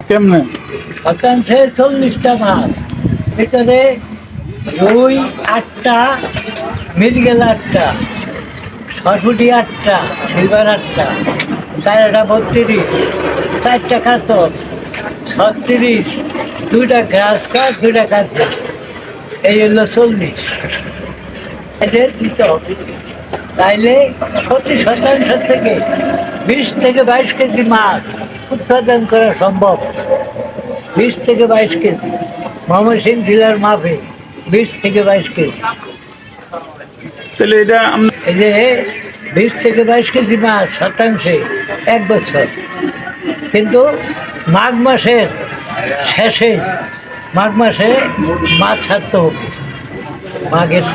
কেমনে? শতাংশে চল্লিশটা মাছ ভিতরে রুই আটটা মিরগেল আটটা ছটফুটি আটটা, সিলভার আটটা, চারটা বত্রিশ, চারটা কাতর, ছত্রিশ, দুইটা গ্রাস কাঠ দুইটা কাঁচা এই হলো চল্লিশ। এদের দিতে হবে তাইলে প্রতি শতাংশ থেকে বিশ থেকে বাইশ কেজি মাছ উৎপাদন করা সম্ভব। বিশ থেকে বাইশ কেজি। ময়মনসিংহ জেলার মাপে বিশ থেকে বাইশ কেজি। তাহলে এটা এই যে বিশ থেকে বাইশ কেজি মাছ শতাংশে এক বছর। কিন্তু মাঘ মাসের শেষে মাঘ মাসে মাছ ছাড়তে হবে। মাঘের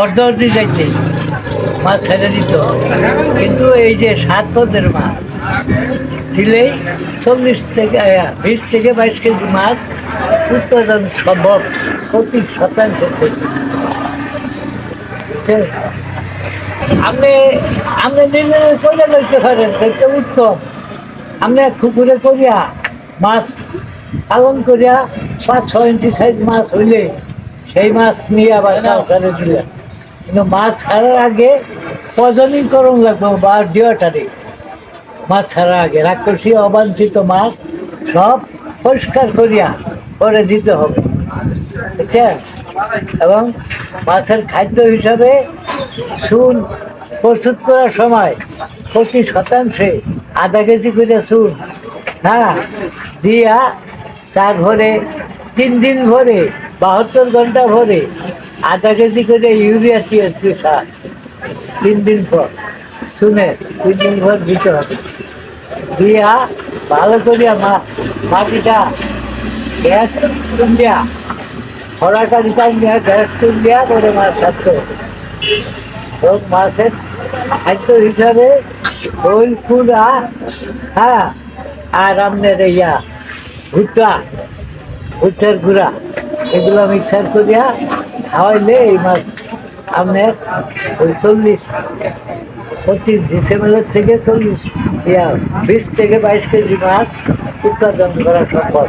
অর্ধ অর্ধি যাইতে। মাছ ছেড়ে দিত। কিন্তু এই যে সাত পদের মাছ দিলেই চল্লিশ থেকে বিশ থেকে বাইশ কেজি মাছ উৎপাদন সম্ভব প্রতি শতাংশ? আপনি আপনি নিজে করে লইতে পারেন সেটা উত্তম। আপনি এক পুকুরে করিয়া মাছ পালন করিয়া পাঁচ ছ ইঞ্চি সাইজ মাছ হইলে সেই মাছ নিয়ে আবার কালচারে দিলেন। কিন্তু মাছ ছাড়ার আগে প্রজনীকরণ লাগবে বা ডিওটারে মাছ ছাড়ার আগে রাক্ষসী, অবাঞ্ছিত মাছ সব পরিষ্কার করিয়া করে দিতে হবে। বুঝছেন? এবং মাছের খাদ্য হিসাবে চুন প্রস্তুত করার সময় প্রতি শতাংশে আধা কেজি করে চুন হ্যাঁ দিয়া তার ঘরে তিন দিন ভরে বাহাত্তর ঘণ্টা ভরে আধা কেজি করে ইউরিয়া টিএসপি সার তিন দিন পর। শুনে তিন দিন পর দিতে হবে। দিয়া ভালো করিয়া মা, মাটিটা গ্যাস দিয়া সরাসরি টাইম দেওয়া গ্যাস তুল দেওয়া করে মাছ ছাড়তে হবে। এবং মাছের খাদ্য হিসাবে খোল কুড়া হ্যাঁ আর আপনার ইয়া, ভুট্টা, ভুট্টার গুঁড়া, এগুলো মিক্সার করিয়া খাওয়াইলে এই মাছ আপনার ওই চল্লিশ, পঁচিশ ডিসেম্বরের থেকে চল্লিশ, ইয়া, বিশ থেকে বাইশ কেজি মাছ উৎপাদন করা সম্ভব।